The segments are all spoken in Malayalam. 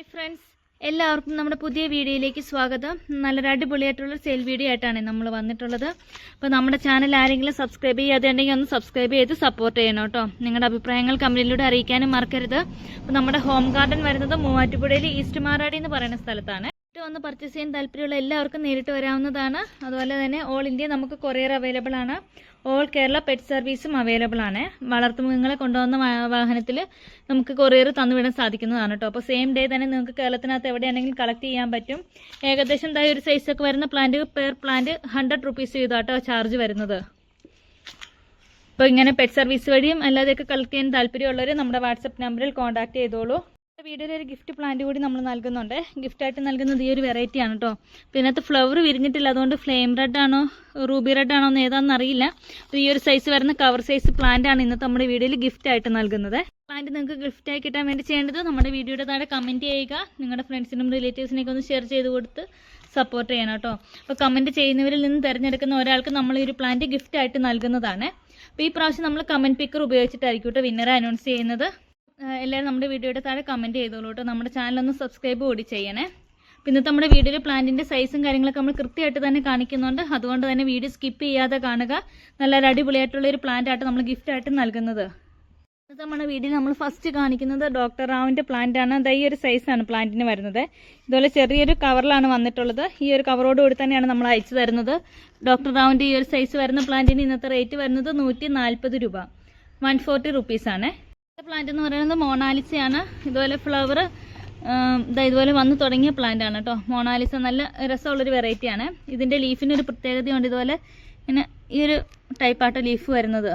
ഹായ് ഫ്രണ്ട്സ് എല്ലാവർക്കും നമ്മുടെ പുതിയ വീഡിയോയിലേക്ക് സ്വാഗതം. നല്ലൊരു അടിപൊളിയായിട്ടുള്ള സെയിൽ വീഡിയോ ആയിട്ടാണ് നമ്മൾ വന്നിട്ടുള്ളത്. അപ്പോൾ നമ്മുടെ ചാനൽ ആരെങ്കിലും സബ്സ്ക്രൈബ് ചെയ്യാതെ ഉണ്ടെങ്കിൽ ഒന്ന് സബ്സ്ക്രൈബ് ചെയ്ത് സപ്പോർട്ട് ചെയ്യണം കേട്ടോ. നിങ്ങളുടെ അഭിപ്രായങ്ങൾ കമന്റിലൂടെ അറിയിക്കാനും മറക്കരുത്. അപ്പോൾ നമ്മുടെ ഹോം ഗാർഡൻ വരുന്നത് മൂവാറ്റുപുഴയിൽ ഈസ്റ്റ് മാറാടി എന്ന് പറയുന്ന സ്ഥലത്താണ്. നേരിട്ട് വന്ന് പർച്ചേസ് ചെയ്യാൻ താല്പര്യമുള്ള എല്ലാവർക്കും നേരിട്ട് വരാവുന്നതാണ്. അതുപോലെ തന്നെ ഓൾ ഇന്ത്യ നമുക്ക് കൊറിയർ അവൈലബിൾ ആണ്. ഓൾ കേരള പെറ്റ് സർവീസും അവൈലബിൾ ആണ്. വളർത്തുമൃഗങ്ങളെ കൊണ്ടുവന്ന വാഹനത്തിൽ നമുക്ക് കൊറിയർ തന്നുവിടാൻ സാധിക്കുന്നതാണ് കേട്ടോ അപ്പോൾ സെയിം ഡേ തന്നെ നിങ്ങൾക്ക് കേരളത്തിനകത്ത് എവിടെയാണെങ്കിലും കളക്ട് ചെയ്യാൻ പറ്റും. ഏകദേശം എന്താ ഒരു സൈസൊക്കെ വരുന്ന plant per plant hundred rupees ചെയ്താട്ടോ charge വരുന്നത്. അപ്പോൾ ഇങ്ങനെ പെറ്റ് സർവീസ് വഴിയും അല്ലാതെയൊക്കെ കളക്ട് ചെയ്യാൻ താല്പര്യമുള്ളവർ നമ്മുടെ വാട്സപ്പ് നമ്പറിൽ കോൺടാക്ട് ചെയ്തോളൂ. വീഡിയോയിൽ ഒരു ഗിഫ്റ്റ് പ്ലാന്റ് കൂടി നമ്മൾ നൽകുന്നുണ്ട്. ഗിഫ്റ്റായിട്ട് നൽകുന്നത് ഈ ഒരു വെറൈറ്റി ആണ് കേട്ടോ ഇതിനകത്ത് ഫ്ലവർ വിരിഞ്ഞിട്ടില്ല. അതുകൊണ്ട് ഫ്ലെയിം റെഡ് ആണോ റൂബി റെഡ് ആണോ എന്ന് ഏതാണെന്ന് അറിയില്ല. ഈ ഒരു സൈസ് വരുന്ന കവർ സൈസ് പ്ലാന്റ് ആണ് ഇന്നത്തെ നമ്മുടെ വീഡിയോയിൽ ഗിഫ്റ്റ് ആയിട്ട് നൽകുന്നത്. പ്ലാന്റ് നിങ്ങൾക്ക് ഗിഫ്റ്റ് ആയി കിട്ടാൻ വേണ്ടി ചെയ്യേണ്ടത് നമ്മുടെ വീഡിയോയുടെ താഴെ കമന്റ് ചെയ്യുക. നിങ്ങളുടെ ഫ്രണ്ട്സിനും റിലേറ്റീവ്സിനൊക്കെ ഒന്ന് ഷെയർ ചെയ്ത് കൊടുത്ത് സപ്പോർട്ട് ചെയ്യണം കേട്ടോ അപ്പോൾ കമന്റ് ചെയ്യുന്നവരിൽ നിന്ന് തിരഞ്ഞെടുക്കുന്ന ഒരാൾക്ക് നമ്മൾ ഈ ഒരു പ്ലാന്റ് ഗിഫ്റ്റ് ആയിട്ട് നൽകുന്നതാണ്. അപ്പോൾ ഈ പ്രാവശ്യം നമ്മൾ കമന്റ് പിക്കർ ഉപയോഗിച്ചിട്ടായിരിക്കും കേട്ടോ വിന്നറെ അനൗൺസ് ചെയ്യുന്നത്. എല്ലാവരും നമ്മുടെ വീഡിയോയുടെ താഴെ കമന്റ് ചെയ്തോളൂ കേട്ടോ. നമ്മുടെ ചാനലൊന്ന് സബ്സ്ക്രൈബ് കൂടി ചെയ്യണേ. പിന്നെ നമ്മുടെ വീഡിയോയിൽ പ്ലാന്റിന്റെ സൈസും കാര്യങ്ങളൊക്കെ നമ്മൾ കൃത്യമായിട്ട് തന്നെ കാണിക്കുന്നുണ്ട്. അതുകൊണ്ട് തന്നെ വീഡിയോ സ്കിപ്പ് ചെയ്യാതെ കാണുക. നല്ല അടിപൊളിയായിട്ടുള്ള ഒരു പ്ലാന്റ് ആയിട്ട് നമ്മൾ ഗിഫ്റ്റ് ആയിട്ട് നൽകുന്നത്. ഇന്നത്തെ നമ്മുടെ വീഡിയോയിൽ നമ്മൾ ഫസ്റ്റ് കാണിക്കുന്നത് ഡോക്ടർ റാവിന്റെ പ്ലാന്റ് ആണ്. അതായത് ഈ ഒരു സൈസാണ് പ്ലാന്റിന് വരുന്നത്. ഇതുപോലെ ചെറിയൊരു കവറിലാണ് വന്നിട്ടുള്ളത്. ഈ ഒരു കവറോട് കൂടി തന്നെയാണ് നമ്മൾ അയച്ചു തരുന്നത്. ഡോക്ടർ റാവിന്റെ ഈ ഒരു സൈസ് വരുന്ന പ്ലാന്റിന് ഇന്നത്തെ റേറ്റ് വരുന്നത് നൂറ്റി രൂപ. വൺ ഫോർട്ടി റുപ്പീസാണ് പ്ലാന്റ് എന്ന് പറയുന്നത് മോണാലിസയാണ്. ഇതുപോലെ ഫ്ലവർ ഇതാ ഇതുപോലെ വന്ന് തുടങ്ങിയ പ്ലാന്റ് ആണ് കേട്ടോ മോണാലിസ നല്ല രസമുള്ളൊരു വെറൈറ്റിയാണ് ഇതിന്റെ ലീഫിനൊരു പ്രത്യേകതയുണ്ട് ഇതുപോലെ ഇങ്ങനെ ഈ ഒരു ടൈപ്പായിട്ട് ലീഫ് വരുന്നത്.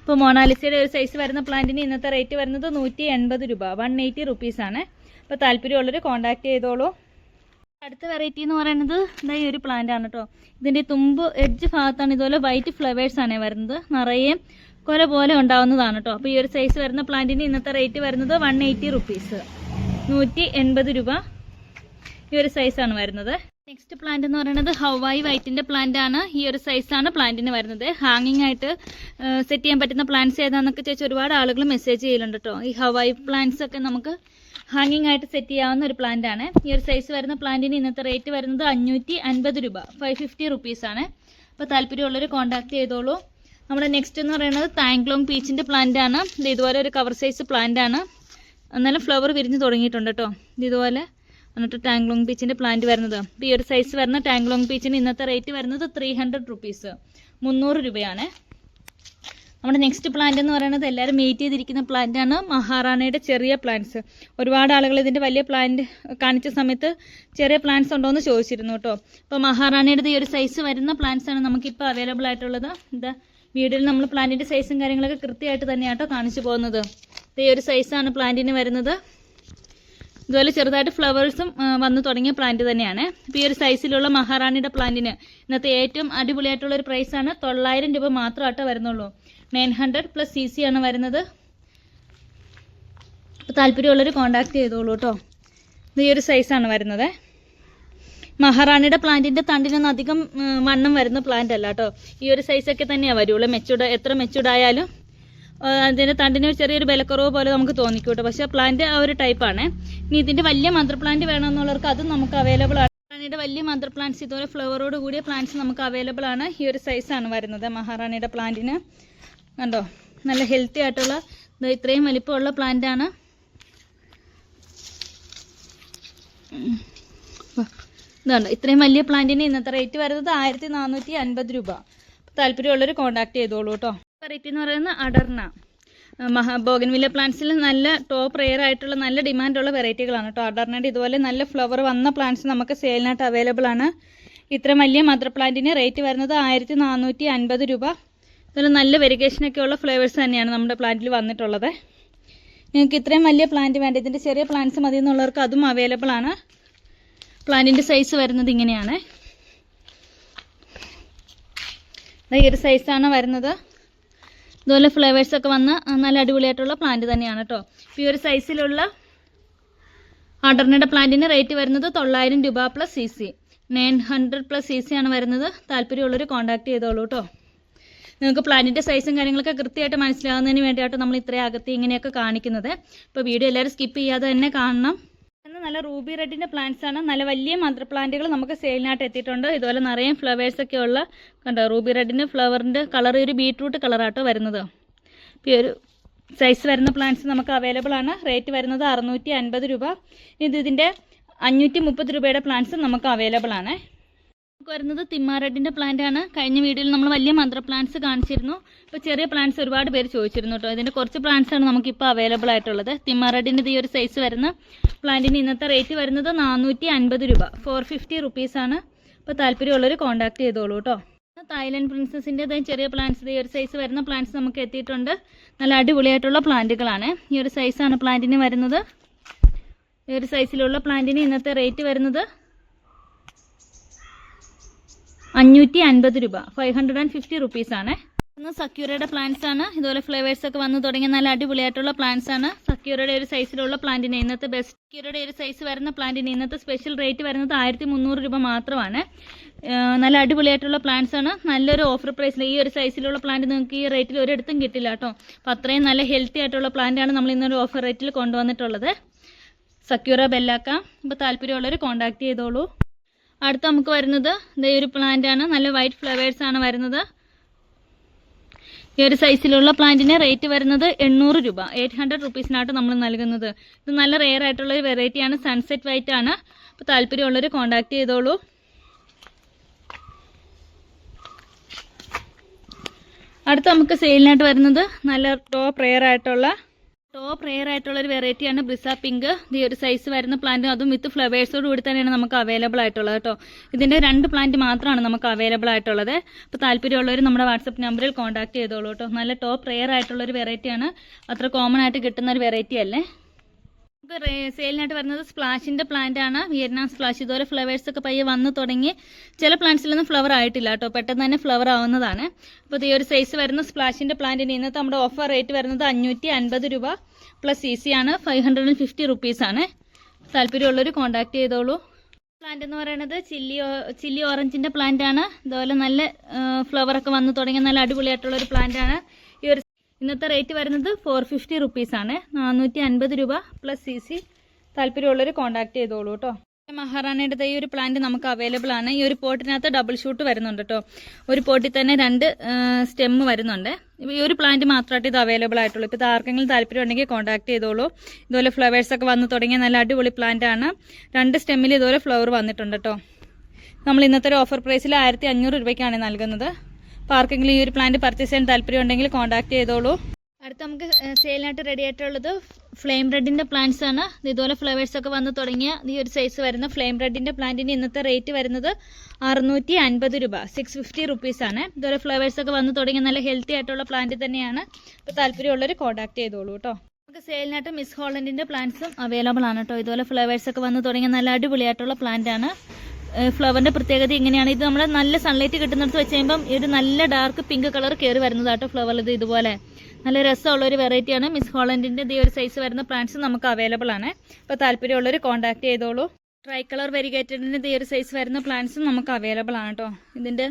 ഇപ്പോൾ മോണാലിസയുടെ ഒരു സൈസ് വരുന്ന പ്ലാന്റിന് ഇന്നത്തെ റേറ്റ് വരുന്നത് നൂറ്റി എൺപത് രൂപ. വൺ എയ്റ്റി റുപ്പീസാണ് അപ്പോൾ താല്പര്യമുള്ളവർ കോൺടാക്ട് ചെയ്തോളൂ. അടുത്ത വെറൈറ്റി എന്ന് പറയുന്നത് ഇതാ ഈ ഒരു പ്ലാന്റ് ആണ് കേട്ടോ ഇതിന്റെ തുമ്പ് എഡ്ജ് ഭാഗത്താണ് ഇതുപോലെ വൈറ്റ് ഫ്ലവേഴ്സ് ആണ് വരുന്നത്. നിറയെ കൊല പോലെ ഉണ്ടാവുന്നതാണ് കേട്ടോ അപ്പോൾ ഈ ഒരു സൈസ് വരുന്ന പ്ലാന്റിന് ഇന്നത്തെ റേറ്റ് വരുന്നത് വൺ എയ്റ്റി റുപ്പീസ് നൂറ്റി എൺപത് രൂപ ഈ ഒരു സൈസാണ് വരുന്നത്. നെക്സ്റ്റ് പ്ലാന്റ് എന്ന് പറയുന്നത് ഹവായി വൈറ്റിന്റെ പ്ലാന്റ് ആണ്. ഈ ഒരു സൈസാണ് പ്ലാന്റിന് വരുന്നത്. ഹാങ്ങിങ് ആയിട്ട് സെറ്റ് ചെയ്യാൻ പറ്റുന്ന പ്ലാന്റ്സ് ഏതാണെന്നൊക്കെ ചോദിച്ചാൽ ഒരുപാട് ആളുകൾ മെസ്സേജ് ചെയ്യലുണ്ട് കേട്ടോ ഈ ഹവായി പ്ലാന്റ്സ് ഒക്കെ നമുക്ക് ഹാങ്ങിങ് ആയിട്ട് സെറ്റ് ചെയ്യാവുന്ന ഒരു പ്ലാന്റ് ആണ്. ഈ ഒരു സൈസ് വരുന്ന പ്ലാന്റിന് ഇന്നത്തെ റേറ്റ് വരുന്നത് അഞ്ഞൂറ്റി അൻപത് രൂപ. ഫൈവ് ഫിഫ്റ്റി റുപ്പീസ് ആണ്. അപ്പോൾ താല്പര്യമുള്ളവർ കോൺടാക്ട് ചെയ്തോളൂ. നമ്മുടെ നെക്സ്റ്റ് എന്ന് പറയുന്നത് താങ്ക്ലോങ് പീച്ചിന്റെ പ്ലാന്റ് ആണ്. ഇത് ഇതുപോലെ ഒരു കവർ സൈസ് പ്ലാന്റ് ആണ്. എന്നാലും ഫ്ലവർ വിരിഞ്ഞ് തുടങ്ങിയിട്ടുണ്ട് കേട്ടോ ഇത് ഇതുപോലെ എന്നിട്ട് ടാങ്ക്ലോങ് പീച്ചിന്റെ പ്ലാന്റ് വരുന്നത്. ഈ ഒരു സൈസ് വരുന്ന ടാങ്ക്ലോങ് പീച്ചിന് ഇന്നത്തെ റേറ്റ് വരുന്നത് ത്രീ ഹൺഡ്രഡ് റുപ്പീസ് മുന്നൂറ് രൂപയാണ്. നമ്മുടെ നെക്സ്റ്റ് പ്ലാന്റ് എന്ന് പറയുന്നത് എല്ലാവരും വെയിറ്റ് ചെയ്തിരിക്കുന്ന പ്ലാന്റ് ആണ് മഹാറാണയുടെ ചെറിയ പ്ലാന്റ്സ് ഒരുപാട് ആളുകൾ ഇതിന്റെ വലിയ പ്ലാന്റ് കാണിച്ച സമയത്ത് ചെറിയ പ്ലാന്റ്സ് ഉണ്ടോ എന്ന് ചോദിച്ചിരുന്നു കേട്ടോ. അപ്പോൾ മഹാറാണയുടെ ഈ ഒരു സൈസ് വരുന്ന പ്ലാന്റ്സ് ആണ് നമുക്കിപ്പോൾ അവൈലബിൾ ആയിട്ടുള്ളത്. ഇതാ വീഡിയോയിൽ നമ്മൾ പ്ലാന്റിന്റെ സൈസും കാര്യങ്ങളൊക്കെ കൃത്യമായിട്ട് തന്നെയാണ് കേട്ടോ കാണിച്ചു പോകുന്നത്. ഈ ഒരു സൈസാണ് പ്ലാന്റിന് വരുന്നത്. ഇതുപോലെ ചെറുതായിട്ട് ഫ്ലവേഴ്സും വന്നു തുടങ്ങിയ പ്ലാന്റ് തന്നെയാണ്. അപ്പോൾ ഈ ഒരു സൈസിലുള്ള മഹാറാണിയുടെ പ്ലാന്റിന് ഇന്നത്തെ ഏറ്റവും അടിപൊളിയായിട്ടുള്ള ഒരു പ്രൈസാണ് തൊള്ളായിരം രൂപ മാത്രമായിട്ട് വരുന്നുള്ളൂ. Nine hundred plus C C ആണ് വരുന്നത്. അപ്പോൾ താല്പര്യമുള്ളവർ കോൺടാക്ട് ചെയ്തോളൂ കേട്ടോ ഇത് ഈ ഒരു സൈസാണ് വരുന്നത്. മഹാറാണിയുടെ പ്ലാന്റിന്റെ തണ്ടിനൊന്നും അധികം വണ്ണം വരുന്ന പ്ലാന്റ് അല്ല കേട്ടോ ഈ ഒരു സൈസൊക്കെ തന്നെയാണ് വരുള്ളൂ. മെച്ചൂർഡ് എത്ര മെച്ചൂർഡ് ആയാലും ആ, അതിന്റെ തണ്ടിന് ചെറിയൊരു ബലക്കുറവ് പോലെ നമുക്ക് തോന്നിക്കൂട്ടോ. കേട്ടോ പക്ഷേ പ്ലാന്റ് ആ ഒരു ടൈപ്പാണ് ഇനി ഇതിന്റെ വലിയ മദർ പ്ലാന്റ് വേണമെന്നുള്ളവർക്ക് അതും നമുക്ക് അവൈലബിൾ ആണ്. മഹാറാണിയുടെ വലിയ മദർ പ്ലാന്റ്സ് ഇതുപോലെ ഫ്ലവറോട് കൂടിയ പ്ലാന്റ്സ് നമുക്ക് അവൈലബിൾ ആണ്. ഈ ഒരു സൈസാണ് വരുന്നത് മഹാറാണിയുടെ പ്ലാന്റിന് കണ്ടോ? നല്ല ഹെൽത്തി ആയിട്ടുള്ള ഇത്രയും വലിപ്പമുള്ള പ്ലാന്റ് ആണ്. ഉം. ഇതുണ്ട്. ഇത്രയും വലിയ പ്ലാന്റിന് ഇന്നത്തെ റേറ്റ് വരുന്നത് ആയിരത്തി നാനൂറ്റി അൻപത് രൂപ. താല്പര്യമുള്ളവർ കോൺടാക്ട് ചെയ്തോളൂ കേട്ടോ. വെറൈറ്റി എന്ന് പറയുന്നത് അടർണ. മഹാ ബോഗൻവില്ല പ്ലാന്റ്സിൽ നല്ല ടോപ്പ് റെയർ ആയിട്ടുള്ള നല്ല ഡിമാൻഡുള്ള വെറൈറ്റികളാണ് കേട്ടോ അടർണയുടെ ഇതുപോലെ നല്ല ഫ്ലവർ വന്ന പ്ലാന്റ്സ് നമുക്ക് സെയിലിനായിട്ട് അവൈലബിൾ ആണ്. ഇത്ര വലിയ മദർ പ്ലാന്റിന് റേറ്റ് വരുന്നത് ആയിരത്തി നാനൂറ്റി അൻപത് രൂപ. ഇതുപോലെ നല്ല വെരിഗേഷനൊക്കെ ഉള്ള ഫ്ലേവേഴ്സ് തന്നെയാണ് നമ്മുടെ പ്ലാന്റിൽ വന്നിട്ടുള്ളത്. നിങ്ങൾക്ക് ഇത്രയും വലിയ പ്ലാന്റ് വേണ്ട. ഇതിന്റെ ചെറിയ പ്ലാന്റ്സ് മതി എന്നുള്ളവർക്ക് അതും അവൈലബിൾ ആണ്. പ്ലാന്റിന്റെ സൈസ് വരുന്നത് ഇങ്ങനെയാണ്. ഈ ഒരു സൈസാണ് വരുന്നത്. ഇതുപോലെ ഫ്ലേവേഴ്സ് ഒക്കെ വന്ന് നല്ല അടിപൊളിയായിട്ടുള്ള പ്ലാന്റ് തന്നെയാണ് കേട്ടോ ഈ ഒരു സൈസിലുള്ള അടർണയുടെ പ്ലാന്റിന് റേറ്റ് വരുന്നത് തൊള്ളായിരം രൂപ plus C C nine hundred plus C C ആണ് വരുന്നത്. താല്പര്യമുള്ളവർ കോൺടാക്ട് ചെയ്തോളൂ കേട്ടോ നിങ്ങൾക്ക് പ്ലാന്റിന്റെ സൈസും കാര്യങ്ങളൊക്കെ കൃത്യമായിട്ട് മനസ്സിലാകുന്നതിന് വേണ്ടിയിട്ട് നമ്മൾ ഇത്രയും അകത്ത് ഇങ്ങനെയൊക്കെ കാണിക്കുന്നത്. ഇപ്പോൾ വീഡിയോ എല്ലാവരും സ്കിപ്പ് ചെയ്യാതെ തന്നെ കാണണം. നല്ല റൂബി റെഡിന്റെ പ്ലാന്റ്സ് ആണ്. നല്ല വലിയ മദർ പ്ലാന്റുകൾ നമുക്ക് സെയിലിനായിട്ട് എത്തിയിട്ടുണ്ട്. ഇതുപോലെ നിറയെ ഫ്ലവേഴ്സ് ഒക്കെ ഉള്ള കണ്ടോ റൂബി റെഡിന്റെ ഫ്ലവറിന്റെ കളർ ഒരു ബീട്രൂട്ട് കളറാട്ടോ വരുന്നത്. ഈ ഒരു സൈസ് വരുന്ന പ്ലാന്റ്സ് നമുക്ക് അവൈലബിൾ ആണ്. റേറ്റ് വരുന്നത് അറുന്നൂറ്റി അൻപത് രൂപ. ഇത് ഇതിന്റെ അഞ്ഞൂറ്റി രൂപയുടെ പ്ലാന്റ്സ് നമുക്ക് അവൈലബിൾ ആണ്. വരുന്നത് തിമ്മാറെഡിന്റെ പ്ലാന്റ് ആണ്. കഴിഞ്ഞ വീഡിയോയിൽ നമ്മൾ വലിയ മന്ത്ര പ്ലാന്റ്സ് കാണിച്ചിരുന്നു. ഇപ്പോൾ ചെറിയ പ്ലാന്റ്സ് ഒരുപാട് പേര് ചോദിച്ചിരുന്നു കേട്ടോ ഇതിന്റെ കുറച്ച് പ്ലാന്റ്സ് ആണ് നമുക്കിപ്പോൾ അവൈലബിൾ ആയിട്ടുള്ളത്. തിമ്മാറെഡിന്റെ ഈ ഒരു സൈസ് വരുന്ന പ്ലാന്റിന് ഇന്നത്തെ റേറ്റ് വരുന്നത് നാനൂറ്റി അൻപത് രൂപ ഫോർ ഫിഫ്റ്റി റുപ്പീസാണ് ഇപ്പോൾ താല്പര്യമുള്ളവർ കോൺടാക്ട് ചെയ്തോളൂ കേട്ടോ തായ്ലൻഡ് പ്രിൻസസിന്റെ ചെറിയ പ്ലാന്റ്സ് ഈ ഒരു സൈസ് വരുന്ന പ്ലാന്റ്സ് നമുക്ക് എത്തിയിട്ടുണ്ട്. നല്ല അടിപൊളിയായിട്ടുള്ള പ്ലാന്റുകളാണ് ഈ ഒരു സൈസാണ് പ്ലാന്റിന് വരുന്നത്. ഈ ഒരു സൈസിലുള്ള പ്ലാന്റിന് ഇന്നത്തെ റേറ്റ് വരുന്നത് അഞ്ഞൂറ്റി അൻപത് രൂപ. Five hundred and fifty rupees ആണ്. ഇന്ന് സക്യൂരയുടെ പ്ലാന്റ്സ് ആണ്. ഇതുപോലെ ഫ്ലേവേഴ്സ് ഒക്കെ വന്നു തുടങ്ങിയ നല്ല അടിപൊളിയായിട്ടുള്ള പ്ലാന്റ്സ് ആണ്. സക്യൂരയുടെ ഒരു സൈസിലുള്ള പ്ലാന്റിന് ഇന്നത്തെ ബെസ്റ്റ് സക്യൂരയുടെ ഒരു സൈസ് വരുന്ന പ്ലാന്റിന് ഇന്നത്തെ സ്പെഷ്യൽ റേറ്റ് വരുന്നത് ആയിരത്തി മുന്നൂറ് രൂപ മാത്രമാണ്. നല്ല അടിപൊളിയായിട്ടുള്ള പ്ലാന്റ്സ് ആണ്. നല്ലൊരു ഓഫർ പ്രൈസിൽ ഈ ഒരു സൈസിലുള്ള പ്ലാന്റ് നിങ്ങൾക്ക് ഈ റേറ്റിൽ ഒരിടത്തും കിട്ടില്ല കേട്ടോ. അപ്പോൾ അത്രയും നല്ല ഹെൽത്തി ആയിട്ടുള്ള പ്ലാന്റ് ആണ് നമ്മൾ ഇന്നൊരു ഓഫർ റേറ്റിൽ കൊണ്ടുവന്നിട്ടുള്ളത്. സക്യൂറ ബെല്ലാക്ക ഇപ്പോൾ താല്പര്യമുള്ളവർ കോൺടാക്ട് ചെയ്തോളൂ. അടുത്ത നമുക്ക് വരുന്നത് ഇതേ ഒരു പ്ലാന്റ് ആണ്. നല്ല വൈറ്റ് ഫ്ലവേഴ്സ് ആണ് വരുന്നത്. ഈ ഒരു സൈസിലുള്ള പ്ലാന്റിന് റേറ്റ് വരുന്നത് എണ്ണൂറ് രൂപ. എയ്റ്റ് ഹൺഡ്രഡ് റുപ്പീസിനായിട്ട് നമ്മൾ നൽകുന്നത്. ഇത് നല്ല റെയർ ആയിട്ടുള്ള ഒരു വെറൈറ്റിയാണ് സൺസെറ്റ് വൈറ്റ് ആണ്. അപ്പോൾ താല്പര്യമുള്ളവർ കോൺടാക്ട് ചെയ്തോളൂ. അടുത്ത നമുക്ക് സെയിലിനായിട്ട് വരുന്നത് നല്ല ടോപ്പ് റെയർ ആയിട്ടുള്ള ടോപ്പ് റെയർ ആയിട്ടുള്ള ഒരു വെറൈറ്റിയാണ് ബ്രിസ പിങ്ക് ഈ ഒരു സൈസ് വരുന്ന പ്ലാന്റ് അതും വിത്ത് ഫ്ലവേഴ്സോട് കൂടി തന്നെയാണ് നമുക്ക് അവൈലബിൾ ആയിട്ടുള്ളത് കേട്ടോ. ഇതിന്റെ രണ്ട് പ്ലാന്റ് മാത്രമാണ് നമുക്ക് അവൈലബിൾ ആയിട്ടുള്ളത്. അപ്പോൾ താല്പര്യമുള്ളവർ നമ്മുടെ വാട്സപ്പ് നമ്പറിൽ കോൺടാക്ട് ചെയ്തോളൂ കേട്ടോ. നല്ല ടോപ്പ് റെയർ ആയിട്ടുള്ള ഒരു വെറൈറ്റിയാണ് അത്ര കോമൺ ആയിട്ട് കിട്ടുന്ന ഒരു വെറൈറ്റി അല്ലേ? നമുക്ക് സെയിലിനായിട്ട് വരുന്നത് സ്പ്ലാഷിന്റെ പ്ലാന്റ് ആണ്. വിയറ്റ്നാം സ്പ്ലാഷ് ഇതുപോലെ ഫ്ലവേഴ്സ് ഒക്കെ പയ്യെ വന്നു തുടങ്ങി ചില പ്ലാന്റ്സിലൊന്നും ഫ്ലവർ ആയിട്ടില്ല കേട്ടോ. പെട്ടെന്ന് തന്നെ ഫ്ലവർ ആവുന്നതാണ്. അപ്പോൾ ഈ ഒരു സൈസ് വരുന്ന സ്പ്ലാഷിന്റെ പ്ലാന്റിന് ഇന്നത്തെ നമ്മുടെ ഓഫർ റേറ്റ് വരുന്നത് അഞ്ഞൂറ്റി അൻപത് രൂപ പ്ലസ് സി സി ആണ്. Five hundred and fifty rupees ആണ്. താല്പര്യമുള്ളവർ കോൺടാക്ട് ചെയ്തോളൂ. പ്ലാന്റ് എന്ന് പറയുന്നത് ചില്ലി ചില്ലി ഓറഞ്ചിന്റെ പ്ലാന്റ് ആണ്. ഇതുപോലെ നല്ല ഫ്ലവർ ഒക്കെ വന്നു തുടങ്ങിയ നല്ല അടിപൊളിയായിട്ടുള്ള ഒരു പ്ലാന്റ് ആണ്. ഇന്നത്തെ റേറ്റ് വരുന്നത് ഫോർ ഫിഫ്റ്റി റുപ്പീസ് ആണ്. നാനൂറ്റി അൻപത് രൂപ പ്ലസ് സി സി താല്പര്യമുള്ളവർ കോൺടാക്ട് ചെയ്തോളൂ കേട്ടോ മഹാറാണിയുടെ ഈ ഒരു പ്ലാന്റ് നമുക്ക് അവൈലബിൾ ആണ്. ഈ ഒരു പോട്ടിനകത്ത് ഡബിൾ ഷൂട്ട് വരുന്നുണ്ട് കേട്ടോ ഒരു പോട്ടിൽ തന്നെ രണ്ട് സ്റ്റെം വരുന്നുണ്ട്. ഈ ഒരു പ്ലാന്റ് മാത്രമായിട്ട് ഇത് അവൈലബിൾ ആയിട്ടുള്ളൂ. ഇപ്പോൾ ഇത് ആർക്കെങ്കിലും താല്പര്യം ഉണ്ടെങ്കിൽ കോൺടാക്ട് ചെയ്തോളൂ. ഇതുപോലെ ഫ്ലവേഴ്സ് ഒക്കെ വന്ന് തുടങ്ങിയ നല്ല അടിപൊളി പ്ലാന്റ് ആണ്. രണ്ട് സ്റ്റെമ്മിൽ ഇതുപോലെ ഫ്ലവർ വന്നിട്ടുണ്ട് കേട്ടോ നമ്മൾ ഇന്നത്തെ ഒരു ഓഫർ പ്രൈസിൽ ആയിരത്തി അഞ്ഞൂറ് രൂപയ്ക്കാണ് നൽകുന്നത്. അപ്പോൾ ആർക്കെങ്കിലും ഈ ഒരു പ്ലാന്റ് പർച്ചേസ് ചെയ്യാൻ താല്പര്യം ഉണ്ടെങ്കിൽ കോൺടാക്ട് ചെയ്തോളൂ. അടുത്ത നമുക്ക് സെയിലിനായിട്ട് റെഡി ആയിട്ടുള്ളത് ഫ്ലെയിം റെഡിന്റെ പ്ലാന്റ്സ് ആണ്. ഇത് ഇതുപോലെ ഫ്ലവേഴ്സ് ഒക്കെ വന്ന് തുടങ്ങിയ ഈ ഒരു സൈസ് വരുന്ന ഫ്ലെയിം റെഡിന്റെ പ്ലാന്റിന് ഇന്നത്തെ റേറ്റ് വരുന്നത് അറുന്നൂറ്റി അൻപത് രൂപ സിക്സ് ഫിഫ്റ്റി റുപ്പീസ് ആണ്. ഇതുപോലെ ഫ്ലവേഴ്സ് ഒക്കെ വന്ന് തുടങ്ങിയ നല്ല ഹെൽത്തി ആയിട്ടുള്ള പ്ലാന്റ് തന്നെയാണ്. അപ്പോൾ താല്പര്യമുള്ളവർ കോൺടാക്ട് ചെയ്തോളൂ കേട്ടോ നമുക്ക് സെയിലിനായിട്ട് മിസ് ഹോളൻഡിന്റെ പ്ലാന്റ്സും അവൈലബിൾ ആണ് കേട്ടോ ഇതുപോലെ ഫ്ലവേഴ്സ് ഒക്കെ വന്ന് തുടങ്ങിയ നല്ല അടിപൊളിയായിട്ടുള്ള പ്ലാന്റ് ആണ്. ഫ്ലവറിന്റെ പ്രത്യേകത ഇങ്ങനെയാണ്. ഇത് നമ്മൾ നല്ല സൺലൈറ്റ് കിട്ടുന്നിടത്ത് വെച്ച് കഴിയുമ്പം ഒരു നല്ല ഡാർക്ക് പിങ്ക് കളർ കയറി വരുന്നതാട്ടോ ഫ്ലവറിൽ ഇത് ഇതുപോലെ. നല്ല രസമുള്ള ഒരു വെറൈറ്റിയാണ് മിസ് ഹോളൻഡിന്റെ ഈ ഒരു സൈസ് വരുന്ന പ്ലാന്റ്സ് നമുക്ക് അവൈലബിൾ ആണ്. അപ്പോൾ താല്പര്യമുള്ളവർ കോൺടാക്ട് ചെയ്തോളൂ. ട്രൈ കളർ വെരിഗേറ്റഡിന്റെ ഈ ഒരു സൈസ് വരുന്ന പ്ലാന്റ്സും നമുക്ക് അവൈലബിൾ ആണ് കേട്ടോ ഇതിന്റെ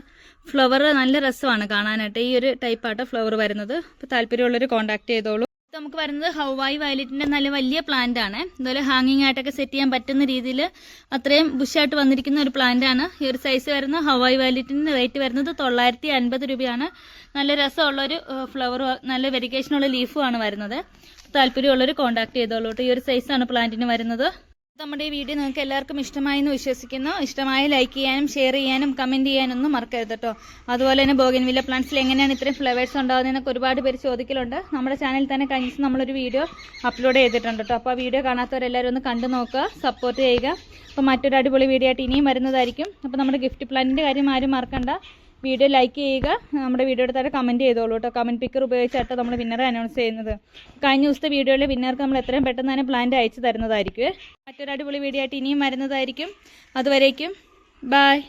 ഫ്ലവർ നല്ല രസമാണ് കാണാനായിട്ട്. ഈ ഒരു ടൈപ്പ് ആട്ടോ ഫ്ലവർ വരുന്നത്. അപ്പോൾ താല്പര്യമുള്ളവർ കോൺടാക്ട് ചെയ്തോളൂ. നമുക്ക് വരുന്നത് ഹവായി വയലറ്റിന്റെ നല്ല വലിയ പ്ലാന്റ് ആണ്. ഇതുപോലെ ഹാങ്ങിങ് ആയിട്ടൊക്കെ സെറ്റ് ചെയ്യാൻ പറ്റുന്ന രീതിയിൽ അത്രയും ബുഷായിട്ട് വന്നിരിക്കുന്ന ഒരു പ്ലാന്റ് ആണ്. ഈ ഒരു സൈസ് വരുന്ന ഹവായി വയലറ്റിന് റേറ്റ് വരുന്നത് തൊള്ളായിരത്തി അൻപത് രൂപയാണ്. നല്ല രസമുള്ള ഒരു ഫ്ലവർ നല്ല വെരിക്കേഷനുള്ള ലീഫും ആണ് വരുന്നത്. താല്പര്യമുള്ളവർ കോൺടാക്ട് ചെയ്തോളൂ ഈ ഒരു സൈസാണ് പ്ലാന്റിന് വരുന്നത്. നമ്മുടെ ഈ വീഡിയോ നിങ്ങൾക്ക് എല്ലാവർക്കും ഇഷ്ടമായെന്ന് വിശ്വസിക്കുന്നു. ഇഷ്ടമായ ലൈക്ക് ചെയ്യാനും ഷെയർ ചെയ്യാനും കമന്റ് ചെയ്യാനൊന്നും മറക്കരുത് കേട്ടോ അതുപോലെ തന്നെ ബോഗൻവില്ല പ്ലാന്റ്സിൽ എങ്ങനെയാണ് ഇത്രയും ഫ്ലവേഴ്സ് ഉണ്ടാകുന്നതെന്നൊക്കെ ഒരുപാട് പേര് ചോദിക്കലുണ്ട്. നമ്മുടെ ചാനലിൽ തന്നെ കഴിഞ്ഞ ദിവസം നമ്മളൊരു വീഡിയോ അപ്ലോഡ് ചെയ്തിട്ടുണ്ട് കേട്ടോ അപ്പോൾ ആ വീഡിയോ കാണാത്തവരെല്ലാവരും ഒന്ന് കണ്ടു നോക്കുക സപ്പോർട്ട് ചെയ്യുക. അപ്പോൾ മറ്റൊരു അടിപൊളി വീഡിയോ ആയിട്ട് ഇനിയും വരുന്നതായിരിക്കും. അപ്പോൾ നമ്മുടെ ഗിഫ്റ്റ് പ്ലാന്റിന്റെ കാര്യം ആരും മറക്കണ്ട. വീഡിയോ ലൈക്ക് ചെയ്യുക. നമ്മുടെ വീഡിയോ താഴെ കമന്റ് ചെയ്തോളൂ കേട്ടോ കമന്റ് പിക്കർ ഉപയോഗിച്ചാട്ടോ നമ്മൾ വിന്നറെ അനൗൺസ് ചെയ്യുന്നത്. കഴിഞ്ഞ ദിവസത്തെ വീഡിയോയിലെ വിന്നർക്ക് നമ്മൾ എത്രയും പെട്ടെന്ന് തന്നെ പ്ലാന്റ് അയച്ചു തരുന്നതായിരിക്കും. മറ്റൊരു അടിപൊളി വീഡിയോ ആയിട്ട് ഇനിയും വരുന്നതായിരിക്കും. അതുവരേക്കും. ബായ്